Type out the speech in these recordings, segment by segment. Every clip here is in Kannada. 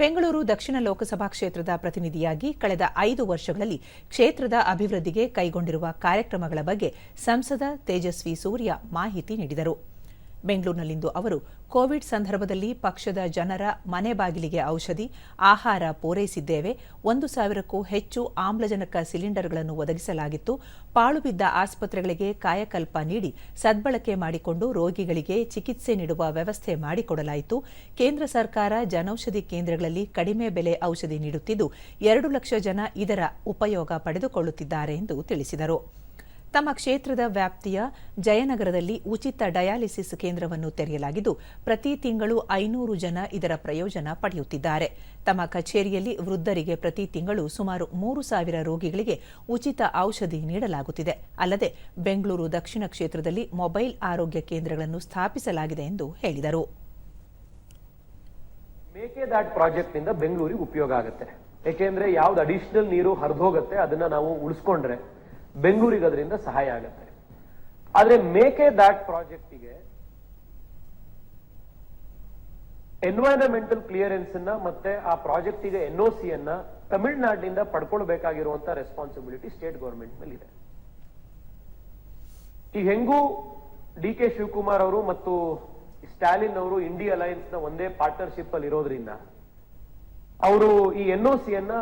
ಬೆಂಗಳೂರು ದಕ್ಷಿಣ ಲೋಕಸಭಾ ಕ್ಷೇತ್ರದ ಪ್ರತಿನಿಧಿಯಾಗಿ ಕಳೆದ ಐದು ವರ್ಷಗಳಲ್ಲಿ ಕ್ಷೇತ್ರದ ಅಭಿವೃದ್ಧಿಗೆ ಕೈಗೊಂಡಿರುವ ಕಾರ್ಯಕ್ರಮಗಳ ಬಗ್ಗೆ ಸಂಸದ ತೇಜಸ್ವಿ ಸೂರ್ಯ ಮಾಹಿತಿ ನೀಡಿದರು. ಬೆಂಗಳೂರಿನಲ್ಲಿಂದು ಅವರು ಕೋವಿಡ್ ಸಂದರ್ಭದಲ್ಲಿ ಪಕ್ಷದ ಜನರ ಮನೆ ಬಾಗಿಲಿಗೆ ಔಷಧಿ, ಆಹಾರ ಪೂರೈಸಿದ್ದೇವೆ. ಒಂದು ಸಾವಿರಕ್ಕೂ ಹೆಚ್ಚು ಆಮ್ಲಜನಕ ಸಿಲಿಂಡರ್ಗಳನ್ನು ಒದಗಿಸಲಾಗಿತ್ತು. ಪಾಳು ಬಿದ್ದ ಆಸ್ಪತ್ರೆಗಳಿಗೆ ಕಾಯಕಲ್ಪ ನೀಡಿ ಸದ್ಬಳಕೆ ಮಾಡಿಕೊಂಡು ರೋಗಿಗಳಿಗೆ ಚಿಕಿತ್ಸೆ ನೀಡುವ ವ್ಯವಸ್ಥೆ ಮಾಡಿಕೊಡಲಾಯಿತು. ಕೇಂದ್ರ ಸರ್ಕಾರ ಜನೌಷಧಿ ಕೇಂದ್ರಗಳಲ್ಲಿ ಕಡಿಮೆ ಬೆಲೆ ಔಷಧಿ ನೀಡುತ್ತಿದ್ದು, ಎರಡು ಲಕ್ಷ ಜನ ಇದರ ಉಪಯೋಗ ಪಡೆದುಕೊಳ್ಳುತ್ತಿದ್ದಾರೆ ಎಂದು ತಿಳಿಸಿದರು. ತಮ್ಮ ಕ್ಷೇತ್ರದ ವ್ಯಾಪ್ತಿಯ ಜಯನಗರದಲ್ಲಿ ಉಚಿತ ಡಯಾಲಿಸಿಸ್ ಕೇಂದ್ರವನ್ನು ತೆರೆಯಲಾಗಿದ್ದು, ಪ್ರತಿ ತಿಂಗಳು ಐನೂರು ಜನ ಇದರ ಪ್ರಯೋಜನ ಪಡೆಯುತ್ತಿದ್ದಾರೆ. ತಮ್ಮ ಕಚೇರಿಯಲ್ಲಿ ವೃದ್ಧರಿಗೆ ಪ್ರತಿ ತಿಂಗಳು ಸುಮಾರು ಮೂರು ಸಾವಿರ ರೋಗಿಗಳಿಗೆ ಉಚಿತ ಔಷಧಿ ನೀಡಲಾಗುತ್ತಿದೆ. ಅಲ್ಲದೆ, ಬೆಂಗಳೂರು ದಕ್ಷಿಣ ಕ್ಷೇತ್ರದಲ್ಲಿ ಮೊಬೈಲ್ ಆರೋಗ್ಯ ಕೇಂದ್ರಗಳನ್ನು ಸ್ಥಾಪಿಸಲಾಗಿದೆ ಎಂದು ಹೇಳಿದರು. ಮೇಕೆದಾಟ್ ಪ್ರಾಜೆಕ್ಟ್ನಿಂದ ಬೆಂಗಳೂರಿಗೆ ಉಪಯೋಗ ಆಗುತ್ತೆ. ಯಾಕೆಂದ್ರೆ ಯಾವ್ದು ಅಡಿಷನಲ್ ನೀರು ಹರಿದೋಗುತ್ತೆ, ಅದನ್ನ ನಾವು ಉಳಿಸ್ಕೊಂಡ್ರೆ ಬೆಂಗಳೂರಿಗೆ ಅದರಿಂದ ಸಹಾಯ ಆಗುತ್ತೆ. ಆದ್ರೆ ಮೇಕೆದಾಟ್ ಪ್ರಾಜೆಕ್ಟಿಗೆ ಎನ್ವೈರನ್ಮೆಂಟಲ್ ಕ್ಲಿಯರೆನ್ಸ್ ಅನ್ನ ಮತ್ತೆ ಆ ಪ್ರಾಜೆಕ್ಟಿಗೆ ಎನ್ ಒ ಸಿ ಅನ್ನ ತಮಿಳುನಾಡಿನಿಂದ ಪಡ್ಕೊಳ್ಬೇಕಾಗಿರುವಂತ ರೆಸ್ಪಾನ್ಸಿಬಿಲಿಟಿ ಸ್ಟೇಟ್ ಗೌರ್ಮೆಂಟ್ ಮೇಲೆ ಇದೆ ಈ ಹೆಂಗೂ ಡಿ ಕೆ ಶಿವಕುಮಾರ್ ಅವರು ಮತ್ತು ಸ್ಟಾಲಿನ್ ಅವರು ಇಂಡಿಯಾ ಅಲಯನ್ಸ್ನ ಒಂದೇ ಪಾರ್ಟ್ನರ್ಶಿಪ್ ಅಲ್ಲಿ ಇರೋದ್ರಿಂದ ಅವರು ಈ ಎನ್ ಒ ಸಿ ಅನ್ನ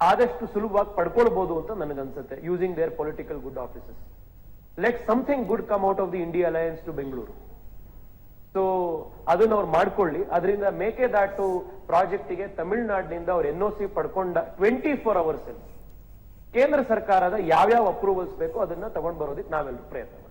ಆದಷ್ಟು ಸುಲಭವಾಗಿ ಪಡ್ಕೊಳ್ಬಹುದು ಅಂತ ನನಗನ್ಸುತ್ತೆ using their political good offices let something good come out of the India alliance to Bengaluru so ಅದನ್ನ ಅವ್ರು ಮಾಡ್ಕೊಳ್ಳಿ. ಅದರಿಂದ ಮೇಕೆದಾಟು ಪ್ರಾಜೆಕ್ಟಿಗೆ ತಮಿಳುನಾಡಿನಿಂದ ಅವ್ರು ಎನ್ ಒ ಸಿ ಪಡ್ಕೊಂಡ ಟ್ವೆಂಟಿ ಫೋರ್ ಅವರ್ಸ್ ಕೇಂದ್ರ ಸರ್ಕಾರದ ಯಾವ್ಯಾವ ಅಪ್ರೂವಲ್ಸ್ ಬೇಕೋ ಅದನ್ನ ತಗೊಂಡ್ ಬರೋದಕ್ಕೆ ನಾವೆಲ್ಲರೂ ಪ್ರಯತ್ನ.